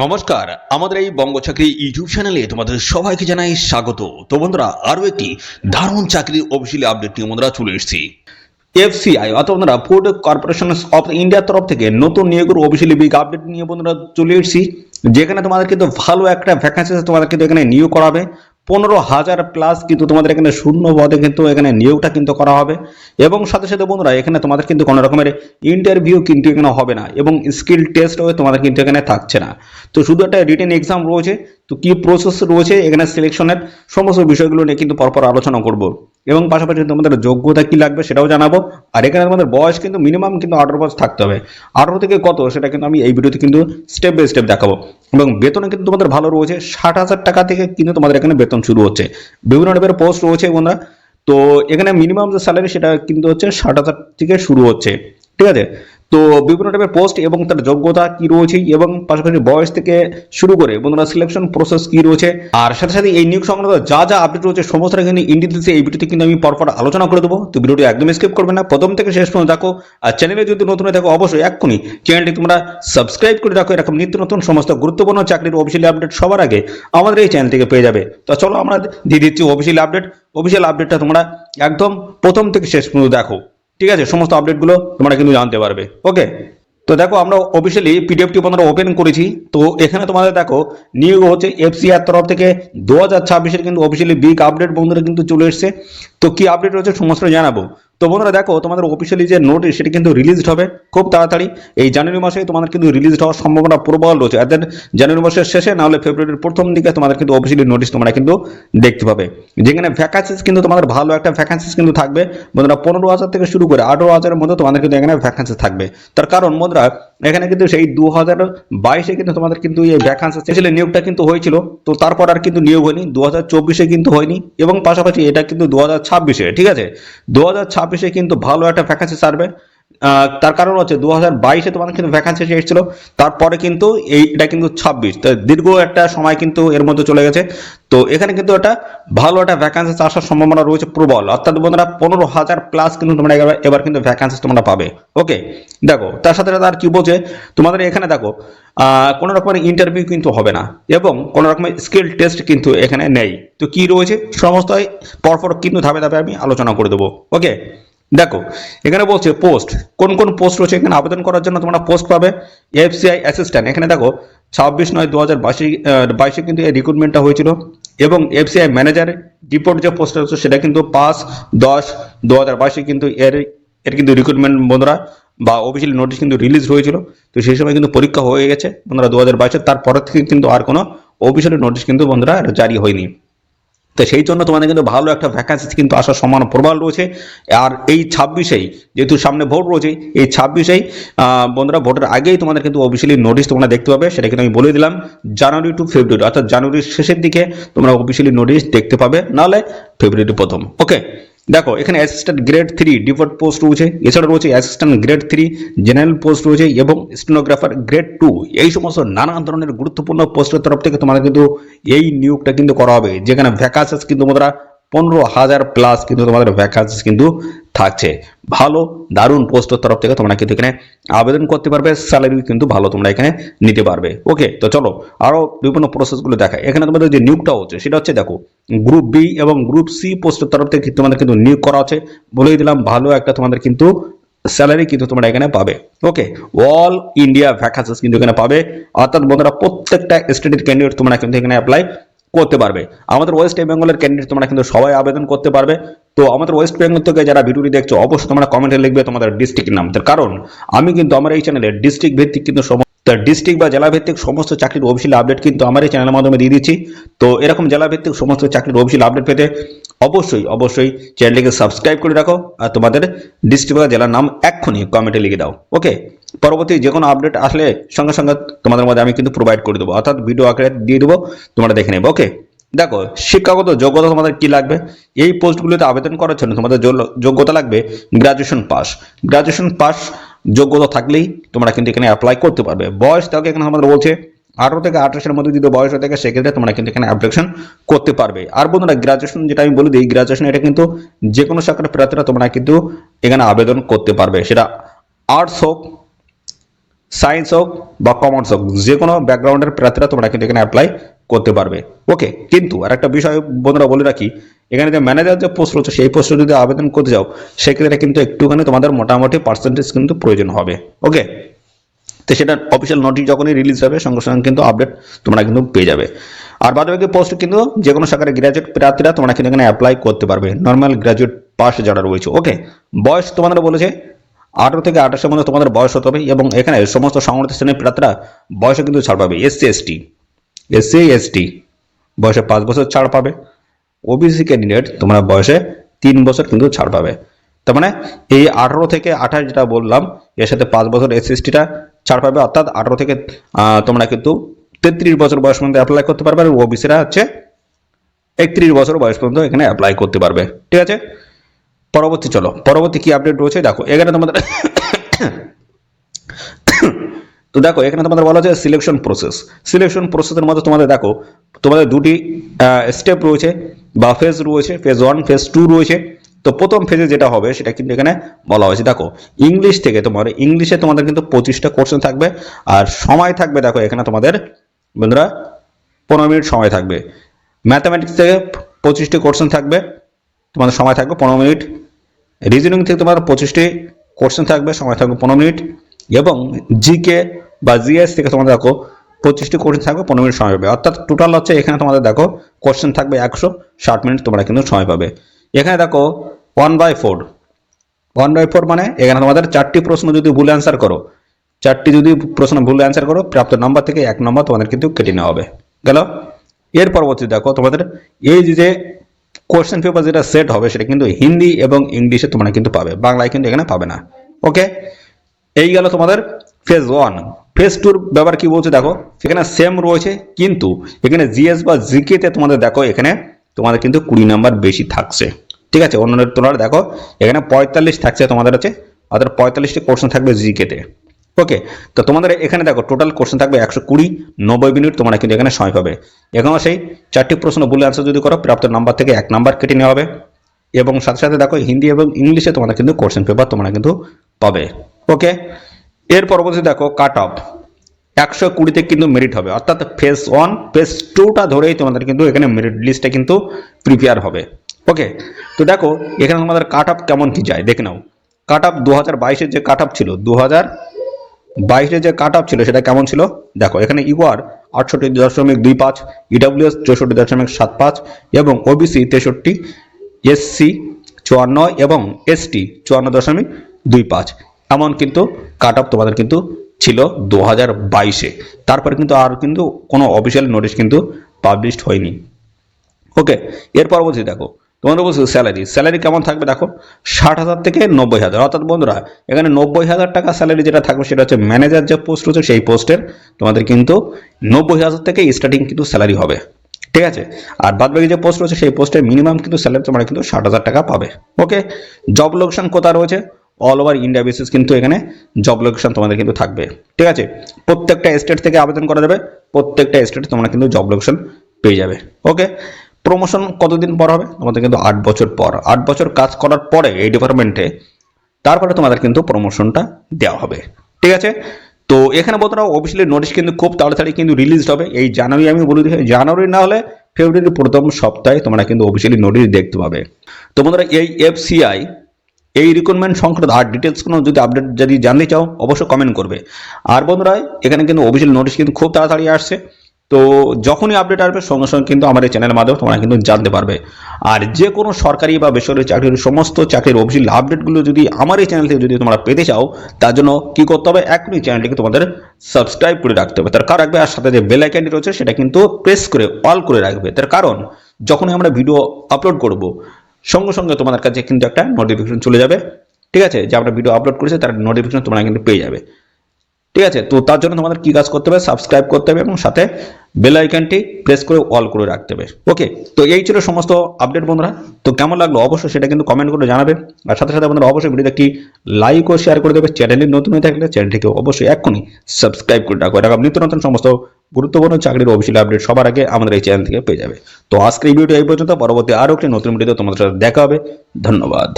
নমস্কার, আমাদের এই বঙ্গ চাকরি ইউটিউব চ্যানেলে তোমাদের সবাইকে জানাই স্বাগত। তো বন্ধুরা, আরও একটি দারুণ চাকরির অফিসিয়ালি আপডেট নিয়ে বন্ধুরা চলে এসেছি। এফসিআই, অর্থাৎ বন্ধুরা ফুড কর্পোরেশন অফ ইন্ডিয়ার তরফ থেকে নতুন নিয়োগের অফিসিয়ালি বিগ আপডেট নিয়ে বন্ধুরা চলে এসেছি। যেখানে তোমাদের কিন্তু ভালো একটা ভ্যাকান্সি তোমাদের কিন্তু এখানে নিয়োগ করাবে পনেরো হাজার প্লাস কিন্তু তোমাদের এখানে শূন্য পদে কিন্তু এখানে নিয়োগটা কিন্তু করা হবে। এবং সাথে সাথে বন্ধুরা, এখানে তোমাদের কিন্তু কোনো রকমের ইন্টারভিউ কিন্তু এখানে হবে না এবং স্কিল টেস্টও তোমাদের কিন্তু এখানে থাকছে না। তো শুধু একটা রিটেন এক্সাম রয়েছে তো কি প্রসেস রয়েছে এখানে সিলেকশনের সমস্ত বিষয়গুলো নিয়ে কিন্তু পরপর আলোচনা করব। এবং পাশাপাশি তোমাদের যোগ্যতা কি লাগবে সেটাও জানাব। আর এখানে তোমাদের বয়স কিন্তু মিনিমাম কিন্তু আঠারো বয়স থাকতে হবে। আঠারো থেকে কত সেটা কিন্তু আমি এই ভিডিওতে কিন্তু স্টেপ বাই স্টেপ দেখাবো। এবং বেতনে কিন্তু তোমাদের ভালো রয়েছে। ষাট হাজার টাকা থেকে কিন্তু তোমাদের এখানে বেতন শুরু হচ্ছে। বিভিন্ন টাইপের পোস্ট রয়েছে বন্ধুরা। তো এখানে মিনিমাম যে স্যালারি সেটা কিন্তু হচ্ছে ষাট হাজার থেকে শুরু হচ্ছে। ঠিক আছে? তো বিভিন্ন টাইপের পোস্ট এবং তার যোগ্যতা কি রয়েছে এবং পাশাপাশি বয়স থেকে শুরু করে বন্ধুরা সিলেকশন প্রসেস কি রয়েছে। আর সাথে সাথে এই নিয়োগ সংক্রান্ত যা যা আপডেট রয়েছে সমস্ত কিন্তু ইন ডিটেলসে এই ভিডিওতে কিন্তু আমি পরপর আলোচনা করে দেবো। তো ভিডিওটি একদম স্কিপ করবে না। প্রথম থেকে শেষ পর্যন্ত দেখো। আর চ্যানেলে যদি নতুন হয়ে থাকো অবশ্যই এক্ষুনি চ্যানেলটি তোমরা সাবস্ক্রাইব করে রাখো। এরকম নিত্য নতুন সমস্ত গুরুত্বপূর্ণ চাকরির অফিসিয়াল আপডেট সবার আগে আমাদের এই চ্যানেল থেকে পেয়ে যাবে। তো চলো আমরা দিয়ে দিচ্ছি অফিসিয়াল আপডেট অফিসিয়াল আপডেটটা তোমরা একদম প্রথম থেকে শেষ পর্যন্ত দেখো। ঠিক আছে? সমস্ত আপডেটগুলো তোমরা কিন্তু জানতে পারবে। ওকে তো দেখো, আমরা অফিসিয়ালি পিডিএফটি আমরা ওপেন করেছি। তো এখানে তোমাদের দেখো, নিয়োগ হচ্ছে এফসিআর তরফ থেকে। দু হাজার ছাব্বিশের কিন্তু অফিসিয়ালি বিগ আপডেট বন্ধুরা কিন্তু চলে এসছে। তো কি আপডেট রয়েছে সমস্ত জানাব। তো বন্ধুরা দেখো, তোমাদের অফিসিয়ালি যে নোটিশ সেটি কিন্তু রিলিজড হবে খুব তাড়াতাড়ি। এই জানুয়ারি মাসে তোমাদের কিন্তু রিলিজ হওয়ার সম্ভাবনা প্রবল রয়েছে। আর জানুয়ারি মাসের শেষে না হলে ফেব্রুয়ারির প্রথম দিকে তোমাদের কিন্তু অফিসিয়ালি নোটিশ তোমরা কিন্তু দেখতে পাবে। যেখানে ভ্যাকান্সিস কিন্তু তোমাদের ভালো একটা ভ্যাকান্সিস কিন্তু থাকবে। বন্ধুরা পনেরো হাজার থেকে শুরু করে আঠারো হাজারের মধ্যে তোমাদের কিন্তু এখানে ভ্যাকান্সি থাকবে। তার কারণ বন্ধুরা এখানে কিন্তু সেই দু হাজার বাইশে কিন্তু তোমাদের কিন্তু এই ভ্যাকান্স ছিল নিয়োগটা কিন্তু হয়েছিল। তো তারপর আর কিন্তু নিয়োগ হয়নি। দু হাজার চব্বিশে কিন্তু হয়নি এবং পাশাপাশি এটা কিন্তু দু হাজার ছাব্বিশে ঠিক আছে? দু হাজার ছাব্বিশে কিন্তু ভালো একটা ভ্যাকান্সি আহ, তার কারণ হচ্ছে দু হাজার বাইশে তোমাদের কিন্তু ভ্যাকান্সি এসেছিল তারপরে কিন্তু এই, এটা কিন্তু ছাব্বিশ। তো দীর্ঘ একটা সময় কিন্তু এর মধ্যে চলে গেছে। তো এখানে কিন্তু একটা ভালো একটা ভ্যাকান্সি আসার সম্ভাবনা রয়েছে প্রবল। অর্থাৎ বন্ধুরা, পনেরো হাজার প্লাস কিন্তু তোমরা এবার কিন্তু ভ্যাকান্সি তোমরা পাবে। ওকে দেখো, তার সাথে সাথে আর কি বলছে, তোমাদের এখানে দেখো কোনো রকমের ইন্টারভিউ কিন্তু হবে না এবং কোনো রকমের স্কিল টেস্ট কিন্তু এখানে নেই। তো কি রয়েছে? সমস্ত পরপর কিন্তু ধাপে ধাপে আমি আলোচনা করে দেবো। ওকে দেখো, এখানে বলছে পোস্ট কোন কোন পোস্ট রয়েছে? এখানে আবেদন করার জন্য তোমরা পোস্ট পাবে। এফসিআই অ্যাসিস্ট্যান্ট এখানে দেখো, ছাব্বিশ নয় দু হাজার বাইশে বাইশে কিন্তু এই রিক্রুটমেন্টটা হয়েছিল। এবং এফসিআই ম্যানেজার রিপোর্ট যে পোস্ট আছে সেটা কিন্তু পাঁচ দশ দু হাজার বাইশে কিন্তু এর এর কিন্তু রিক্রুটমেন্ট বন্ধুরা, বা অফিসিয়াল নোটিশ কিন্তু রিলিজ হয়েছিল। তো সেই সময় কিন্তু পরীক্ষা হয়ে গেছে বন্ধুরা দু হাজার বাইশের তারপরের থেকে কিন্তু আর কোনো অফিসিয়াল নোটিশ কিন্তু বন্ধুরা জারি হয়নি। তো সেই জন্য তোমাদের কিন্তু ভালো একটা ভ্যাকান্সি কিন্তু আসার সমান প্রবাল রয়েছে। আর এই ছাব্বিশেই যেহেতু সামনে ভোট রয়েছে, এই ছাব্বিশেই বন্ধুরা ভোটের আগেই তোমাদের কিন্তু অফিসিয়ালি নোটিশ তোমরা দেখতে পাবে, সেটা কিন্তু আমি বলে দিলাম, জানুয়ারি টু ফেব্রুয়ারি, অর্থাৎ জানুয়ারির শেষের দিকে তোমরা অফিসিয়ালি নোটিশ দেখতে পাবে, নাহলে ফেব্রুয়ারি প্রথম। ওকে দেখো, এখানে assistant grade three default post রয়েছে এছাড়া রয়েছে assistant grade three general post রয়েছে এবং স্টেনোগ্রাফার গ্রেড টু এই সমস্ত নানান ধরনের গুরুত্বপূর্ণ পোস্টের তরফ থেকে তোমাদের কিন্তু এই নিয়োগটা কিন্তু করা হবে, যেখানে ভ্যাকাসেস কিন্তু তোমরা পনেরো হাজার প্লাস কিন্তু তোমাদের ভ্যাকান্সিস কিন্তু থাকছে। ভালো, দারুণ পোস্টের তরফ থেকে তোমরা কিন্তু এখানে আবেদন করতে পারবে স্যালারি কিন্তু ভালো তোমরা এখানে নিতে পারবে। ওকে তো চলো আরও বিভিন্ন প্রসেসগুলো দেখায় এখানে তোমাদের যে নিয়োগটা হচ্ছে, সেটা হচ্ছে দেখো গ্রুপ বি এবং গ্রুপ সি পোস্টের তরফ থেকে তোমাদের কিন্তু নিয়োগ করা হচ্ছে। বলেই দিলাম, ভালো একটা তোমাদের কিন্তু স্যালারি কিন্তু তোমরা এখানে পাবে। ওকে অল ইন্ডিয়া ভ্যাকান্সিস কিন্তু এখানে পাবে। অর্থাৎ বন্ধুরা, প্রত্যেকটা স্টেটের ক্যান্ডিডেট তোমরা কিন্তু এখানে অ্যাপ্লাই করতে পারবে। আমাদের ওয়েস্ট বেঙ্গলের ক্যান্ডিডেট তোমরা কিন্তু সবাই আবেদন করতে পারবে। তো আমাদের ওয়েস্ট বেঙ্গল থেকে যারা ভিডিওটি দেখছ, অবশ্যই তোমরা কমেন্টে লিখবে তোমাদের ডিস্ট্রিক্টের নাম তার কারণ আমি কিন্তু আমার এই চ্যানেলে ডিস্ট্রিক্ট ভিত্তিক কিন্তু তার ডিস্ট্রিক্ট বা জেলা ভিত্তিক সমস্ত চাকরির অফিসিয়াল আপডেট কিন্তু আমার এই চ্যানেলের মাধ্যমে দিয়ে দিচ্ছি। তো এরকম জেলা ভিত্তিক সমস্ত চাকরির অফিসিয়াল আপডেট পেতে অবশ্যই অবশ্যই চ্যানেলটিকে সাবস্ক্রাইব করে রাখো আর তোমাদের ডিস্ট্রিক্ট জেলার নাম এক্ষুনি কমেন্টে লিখে দাও ওকে পরবর্তী যে কোনো আপডেট আসলে সঙ্গে সঙ্গে তোমাদের মধ্যে আমি কিন্তু প্রোভাইড করে দেবো, অর্থাৎ ভিডিও আকারে দিয়ে দেবো, তোমরা দেখে নেবে ওকে দেখো, শিক্ষাগত যোগ্যতা তোমাদের কি লাগবে? এই পোস্টগুলোতে আবেদন করার জন্য তোমাদের যোগ্যতা লাগবে গ্রাজুয়েশন পাস গ্রাজুয়েশন পাস যোগ্যতা থাকলেই তোমরা কিন্তু এখানে অ্যাপ্লাই করতে পারবে। বয়স দেখো এখানে আমাদের বলছে আঠারো থেকে আঠাশের মধ্যে যদি বয়স হয়ে থাকে, সেক্ষেত্রে তোমরা কিন্তু এখানে অ্যাপ্লিকেশন করতে পারবে। আর বন্ধুরা গ্রাজুয়েশন যেটা আমি বলে দিই গ্রাজুয়েশন এটা কিন্তু যে কোনো শাখার প্রার্থীরা তোমরা কিন্তু এখানে আবেদন করতে পারবে। সেটা আর্টস হোক সায়েন্স হোক বা কমার্স হোক যে কোনো ব্যাকগ্রাউন্ডের প্রার্থীরা তোমরা কিন্তু এখানে অ্যাপ্লাই করতে পারবে। ওকে কিন্তু আর একটা বিষয় বন্ধুরা বলে রাখি, এখানে যে ম্যানেজার যে পোস্ট রয়েছে, সেই পোস্টে যদি আবেদন করতে যাও, সেক্ষেত্রে কিন্তু একটুখানি তোমাদের মোটামুটি পার্সেন্টেজ কিন্তু প্রয়োজন হবে। ওকে তো সেটা অফিসিয়াল নোটিশ যখনই রিলিজ হবে, সঙ্গে সঙ্গে কিন্তু আপডেট তোমরা কিন্তু পেয়ে যাবে। আর বাদ বাকি পোস্ট কিন্তু যে কোনো শাখার গ্র্যাজুয়েট প্রার্থীরা তোমরা কিন্তু এখানে অ্যাপ্লাই করতে পারবে। নর্মাল গ্র্যাজুয়েট পাস যারা রয়েছে ওকে বয়স তোমাদের বলেছে, আঠারো থেকে আঠাশের মধ্যে তোমাদের বয়স হতে হবে এবং এখানে সমস্ত সংগঠিত শ্রেণির প্রার্থীরা বয়সে কিন্তু ছাড় পাবে। এসসি এসটি এসসি এসটি বয়সে পাঁচ বছর ছাড় পাবে। ওবিসি ক্যান্ডিডেট তোমরা বয়সে তিন বছর কিন্তু ছাড় পাবে। তার মানে এই আঠারো থেকে আঠাশ যেটা বললাম, এর সাথে পাঁচ বছর এসএসটিটা ছাড় পাবে, অর্থাৎ আঠারো থেকে তোমরা কিন্তু তেত্রিশ বছর বয়স পর্যন্ত অ্যাপ্লাই করতে পারবে, আর ওবিসিরা হচ্ছে একত্রিশ বছর বয়স পর্যন্ত এখানে অ্যাপ্লাই করতে পারবে। ঠিক আছে? পরবর্তী চলো, পরবর্তী কি আপডেট রয়েছে? দেখো, এখানে তোমাদের তো দেখো, এখানে তোমাদের বলা হচ্ছে সিলেকশন প্রসেস সিলেকশন প্রসেসের মধ্যে তোমাদের দেখো, তোমাদের দুটি স্টেপ রয়েছে, বা ফেজ রয়েছে ফেজ ওয়ান ফেজ টু রয়েছে। তো প্রথম ফেজে যেটা হবে, সেটা কিন্তু এখানে বলা হয়েছে। দেখো ইংলিশ থেকে তোমার ইংলিশে তোমাদের কিন্তু পঁচিশটা কোশ্চেন থাকবে। আর সময় থাকবে, দেখো, এখানে তোমাদের বন্ধুরা, পনেরো মিনিট সময় থাকবে। ম্যাথামেটিক্স থেকে পঁচিশটি কোশ্চেন থাকবে। তোমাদের সময় থাকবে পনেরো মিনিট। রিজনিং থেকে তোমার পঁচিশটি কোশ্চেন থাকবে, সময় থাকবে পনেরো মিনিট। এবং জিকে বা জিএস থেকে তোমাদের, দেখো, পঁচিশটি কোশ্চেন থাকবে, পনেরো মিনিট সময় পাবে। অর্থাৎ টোটাল হচ্ছে এখানে তোমাদের, দেখো কোশ্চেন থাকবে একশো ষাট মিনিট, তোমরা কিন্তু সময় পাবে। এখানে দেখো one by four one by four মানে এখানে তোমাদের চারটি প্রশ্ন যদি ভুল অ্যান্সার করো, চারটি যদি প্রশ্ন ভুল অ্যান্সার করো, প্রাপ্ত নাম্বার থেকে এক নম্বর তোমাদের কিন্তু কেটে নেওয়া হবে। গেল? এর পরবর্তী দেখো, তোমাদের এই যে কোয়েশ্চেন পেপার যেটা সেট হবে, সেটা কিন্তু হিন্দি এবং ইংলিশে তোমরা কিন্তু পাবে। বাংলায় কিন্তু এখানে পাবে না। ওকে এই গেল তোমাদের ফেজ ওয়ান ফেজ টুর ব্যাপার কি বলছে দেখো, সেখানে সেম রয়েছে, কিন্তু এখানে জিএস বা জিকে তে তোমাদের দেখো, এখানে তোমাদের কিন্তু কুড়ি নাম্বার বেশি থাকছে। ঠিক আছে? অন্যদের তোমরা দেখো, এখানে পঁয়তাল্লিশ থাকছে তোমাদের আছে অর্থাৎ পঁয়তাল্লিশটি কোশ্চেন থাকবে জিকে তে। ওকে তো তোমাদের এখানে দেখো টোটাল কোশ্চেন থাকবে একশো কুড়ি, নব্বই মিনিট তোমরা কিন্তু এখানে সময় পাবে। এখানে সেই চারটি প্রশ্ন বলে আনসার যদি করো, প্রাপ্ত নাম্বার থেকে এক নাম্বার কেটে নেওয়া হবে। এবং সাথে সাথে দেখো, হিন্দি এবং ইংলিশে তোমরা কিন্তু কোশ্চেন পেপার তোমরা কিন্তু পাবে। ওকে এর পরবর্তী দেখো কাট অফ একশো কুড়িতে কিন্তু মেরিট হবে। অর্থাৎ ফেজ ওয়ান ফেজ টুটা ধরেই তোমাদের কিন্তু এখানে মেরিট লিস্টটা কিন্তু প্রিপেয়ার হবে। ওকে তো দেখো, এখানে তোমাদের কাট অফ কেমন কি যায়? দেখে নাও। কাট অফ দু হাজার বাইশের যে কাট অফ ছিল দু হাজার বাইশে যে কাট অফ ছিল, সেটা কেমন ছিল? দেখো, এখানে ইউআর আটষট্টি দশমিক দুই পাঁচ ইডাব্লিউএস চৌষট্টি দশমিক সাত পাঁচ এবং ওবিসি তেষট্টি এসসি চুয়ান্ন এবং এসটি চুয়ান্ন দশমিক দুই পাঁচ। এমন কিন্তু কাট অফ তোমাদের কিন্তু ছিল দু হাজার বাইশে। তারপরে কিন্তু আর কিন্তু কোনো অফিসিয়াল নোটিশ কিন্তু পাবলিশড হয়নি। ওকে এর পরবর্তী দেখো, তোমাদের বলছো স্যালারি স্যালারি কেমন থাকবে দেখো? ষাট হাজার থেকে নব্বই হাজার। অর্থাৎ বন্ধুরা, এখানে নব্বই হাজার টাকা স্যালারি যেটা থাকবে সেটা হচ্ছে ম্যানেজার যে পোস্ট রয়েছে সেই পোস্টের তোমাদের কিন্তু নব্বই হাজার থেকে স্টার্টিং কিন্তু স্যালারি হবে। ঠিক আছে? আর বাদ বাকি যে পোস্ট রয়েছে সেই পোস্টের মিনিমাম কিন্তু স্যালারি তোমরা কিন্তু ষাট হাজার টাকা পাবে। ওকে জব লোকেশন কোথায় রয়েছে? অল ওভার ইন্ডিয়া বেসিস কিন্তু এখানে জব লোকেশন তোমাদের কিন্তু থাকবে। ঠিক আছে? প্রত্যেকটা স্টেট থেকে আবেদন করা যাবে, প্রত্যেকটা স্টেটে তোমরা কিন্তু জব লোকেশন পেয়ে যাবে। ওকে প্রমোশন কতদিন পর হবে? তোমাদের কিন্তু আট বছর পর। আট বছর কাজ করার পরে এই ডিপার্টমেন্টে তারপরে তোমাদের কিন্তু প্রমোশনটা দেওয়া হবে। ঠিক আছে? তো এখানে বন্ধুরা অফিসিয়ালি নোটিশ কিন্তু খুব তাড়াতাড়ি কিন্তু রিলিজ হবে। এই জানুয়ারি আমি বলে দিই, জানুয়ারি না হলে ফেব্রুয়ারির প্রথম সপ্তাহে তোমরা কিন্তু অফিসিয়ালি নোটিশ দেখতে পাবে। তো বন্ধুরা, এই এফসিআই এই রিক্রুটমেন্ট সংক্রান্ত আর ডিটেলস কোনো যদি আপডেট যদি জানতে চাও, অবশ্যই কমেন্ট করবে। আর বন্ধুরা, এখানে কিন্তু অফিসিয়াল নোটিশ কিন্তু খুব তাড়াতাড়ি আসছে। তো যখনই আপডেট আসবে, সঙ্গে সঙ্গে কিন্তু এই চ্যানেলের মাধ্যমে তোমরা কিন্তু জানতে পারবে। আর যে কোনো সরকারি বা বেসরকারি চাকরির সমস্ত চাকরির অফিসিয়াল আপডেটগুলো যদি আমার এই চ্যানেল থেকে যদি তোমরা পেতে চাও, তার জন্য কী করতে হবে? এখনই চ্যানেলটিকে তোমাদের সাবস্ক্রাইব করে রাখতে হবে। তার কারণ রাখবে, আর সাথে যে বেল আইকনটি রয়েছে, সেটা কিন্তু প্রেস করে অল করে রাখবে। তার কারণ, যখনই আমরা ভিডিও আপলোড করব সঙ্গে সঙ্গে তোমাদের কাছে কিন্তু একটা নোটিফিকেশন চলে যাবে। ঠিক আছে? যে আমরা ভিডিও আপলোড করেছি, তার নোটিফিকেশন তোমরা কিন্তু পেয়ে যাবে। ঠিক আছে? তো তার জন্য তোমাদের কি কাজ করতে হবে? সাবস্ক্রাইব করতে হবে এবং সাথে বেল আইকনটি প্রেস করে অল করে রাখতে হবে। ওকে তো এই ছিল সমস্ত আপডেট বন্ধুরা। তো কেমন লাগল? অবশ্যই সেটা কিন্তু কমেন্ট করে জানাবে। আর সাথে সাথে বন্ধুরা অবশ্যই ভিডিওতে একটি লাইক ও শেয়ার করে দেবে। চ্যানেলে নতুন হয়ে থাকলে চ্যানেলটিকে অবশ্যই এক্ষুনি সাবস্ক্রাইব করে রাখো। এরকম নিত্য নতুন সমস্ত গুরুত্বপূর্ণ চাকরির অফিসিয়াল আপডেট সবার আগে আমাদের এই চ্যানেল থেকে পেয়ে যাবে। তো আজকের ভিডিও এই পর্যন্ত। পরবর্তী আরও একটি নতুন ভিডিওতে তোমাদের সাথে দেখা হবে। ধন্যবাদ।